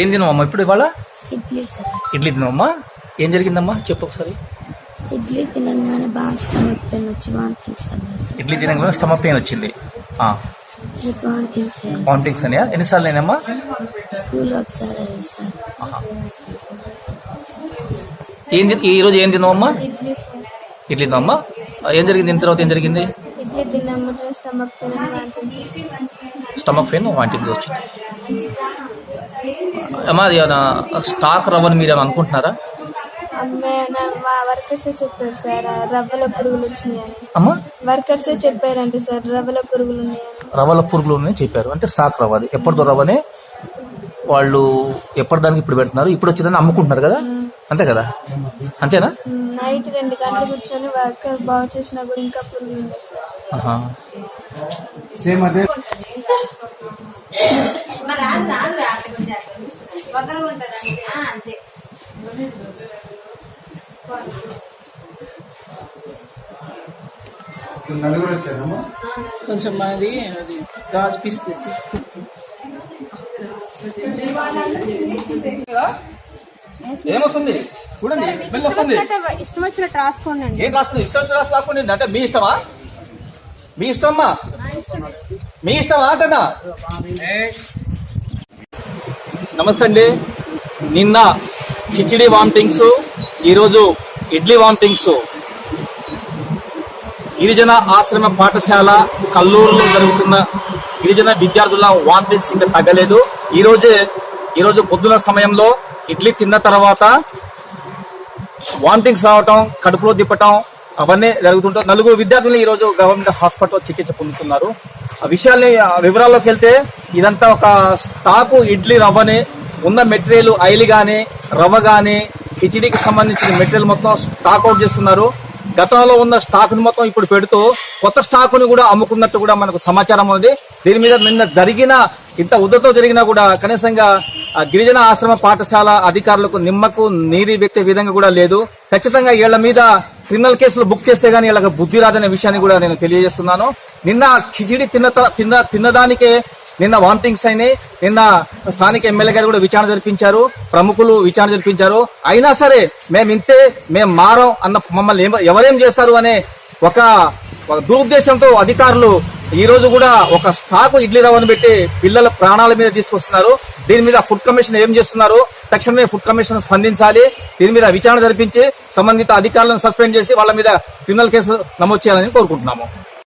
ఏం తినవమ్మా ఇప్పుడు ఇవాళ? ఇడ్లీ తినవమ్మా ఏం జరిగిందమ్మా? చెప్పు ఒకసారి. ఇడ్లీ తినగానే బాగా స్టమక్ పెయిన్ వచ్చి ఇడ్లీ తినగానే స్టమక్ పెయిన్ వచ్చింది. వామిటింగ్స్ వామిటింగ్స్ అనియా ఎన్నిసార్లు అయినమ్మా స్కూల్లో ఒకసారి అయ్యాయి సార్ ఏం తి- ఈ రోజు ఏం తినవమ్మా ఇడ్లీ సార్ ఇడ్లీ ఏం జరిగింది దీని తర్వాత ఏం జరిగింది ఇడ్లీ స్టమక్ పెయిన్ అని వామిటింగ్స్ స్టమక్ పెయిన్ వామిటింగ్ వచ్చింది అమ్మా అది స్టాక్ రవ్వని మీరు అనుకుంటున్నారా? అమ్మే వర్కర్సే చెప్పారు సార్ రవ్వలో పురుగులు వచ్చినాయని. అమ్మా? వర్కర్సే చెప్పారండి సార్ రవ్వలో పురుగులు ఉన్నాయని. రవ్వల పురుగులు ఉన్నాయని చెప్పారు. అంటే స్టాక్ రవ్వ అది ఎప్పటిదో రవ్వనే వాళ్ళు ఎప్పటిదానికి ఇప్పుడు పెడుతున్నారు. ఇప్పుడు వచ్చేదాన్ని అమ్ముకుంటున్నారు కదా? అంతే కదా? అంతేనా? నైట్ రెండు గంటలు కూర్చొని వర్కర్ బాగు చేసినా కూడా ఇంకా పురుగులు ఉన్నాయి సార్ ఆహా. సేమ్ అదే. నలుగురు వచ్చారమ్మా? కొంచెం మనది అది గాజు పీస్ తెచ్చి. ఏమొస్తుంది? చూడండి స్మెల్ వస్తుంది ఇష్టం వచ్చినట్టు రాసుకోండి ఏం రాస్తుంది? ఇష్టం రాసి రాసుకోండి. అంటే మీ ఇష్టమా? మీ ఇష్టమ్మా? మీ ఇష్టమా అంటన్నా? నమస్తే అండి. నిన్న కిచిడి వామిటింగ్స్ ఈరోజు ఇడ్లీ వామిటింగ్స్. గిరిజన ఆశ్రమ పాఠశాల కల్లూరులో జరుగుతున్న గిరిజన విద్యార్థుల వామిటింగ్స్ ఇంకా తగ్గలేదు. ఈరోజే ఈరోజు పొద్దున సమయంలో ఇడ్లీ తిన్న తర్వాత వామిటింగ్స్ రావటం కడుపులో తిప్పటం అవన్నీ జరుగుతుంటాయి నలుగురు విద్యార్థులు ఈరోజు గవర్నమెంట్ హాస్పిటల్ చికిత్స పొందుతున్నారు. ఆ విషయాల్ని వివరాల్లోకి వెళ్తే ఇదంతా ఒక స్టాకు ఇడ్లీ రవ్వని ఉన్న మెటీరియల్ ఆయిల్ కానీ రవ్వ కానీ కిచిడికి సంబంధించిన మెటీరియల్ మొత్తం స్టాక్ అవుట్ చేస్తున్నారు. గతంలో ఉన్న స్టాక్ను మొత్తం ఇప్పుడు పెడుతూ కొత్త స్టాక్ను కూడా అమ్ముకున్నట్టు కూడా మనకు సమాచారం ఉంది. దీని మీద నిన్న జరిగిన ఇంత ఉద్దతో జరిగినా కూడా కనీసంగా గిరిజన ఆశ్రమ పాఠశాల అధికారులకు నిమ్మకు నీరు వ్యక్తే విధంగా కూడా లేదు. ఖచ్చితంగా వీళ్ళ మీద క్రిమినల్ కేసులు బుక్ చేస్తే గానీ వీళ్ళకి బుద్ధి రాదనే విషయాన్ని కూడా నేను తెలియజేస్తున్నాను. నిన్న కిచిడి తిన్న తిన్న తిన్నదానికే నిన్న వామిటింగ్స్ అయినాయి. నిన్న స్థానిక ఎమ్మెల్యే గారు కూడా విచారణ జరిపించారు. ప్రముఖులు విచారణ జరిపించారు. అయినా సరే మేము ఇంతే మేము మారం అన్న మమ్మల్ని ఎవరేం చేస్తారు అనే ఒక ఒక దురుద్దేశంతో అధికారులు ఈ రోజు కూడా ఒక స్టాక్ ఇడ్లీ రవ్వను పెట్టి పిల్లల ప్రాణాల మీద తీసుకొస్తున్నారు. దీని మీద ఫుడ్ కమిషన్ ఏం చేస్తున్నారు? తక్షణమే ఫుడ్ కమిషన్ స్పందించాలి. దీని మీద విచారణ జరిపించి సంబంధిత అధికారులను సస్పెండ్ చేసి వాళ్ళ మీద క్రిమినల్ కేసు నమోదు చేయాలని కోరుకుంటున్నాము.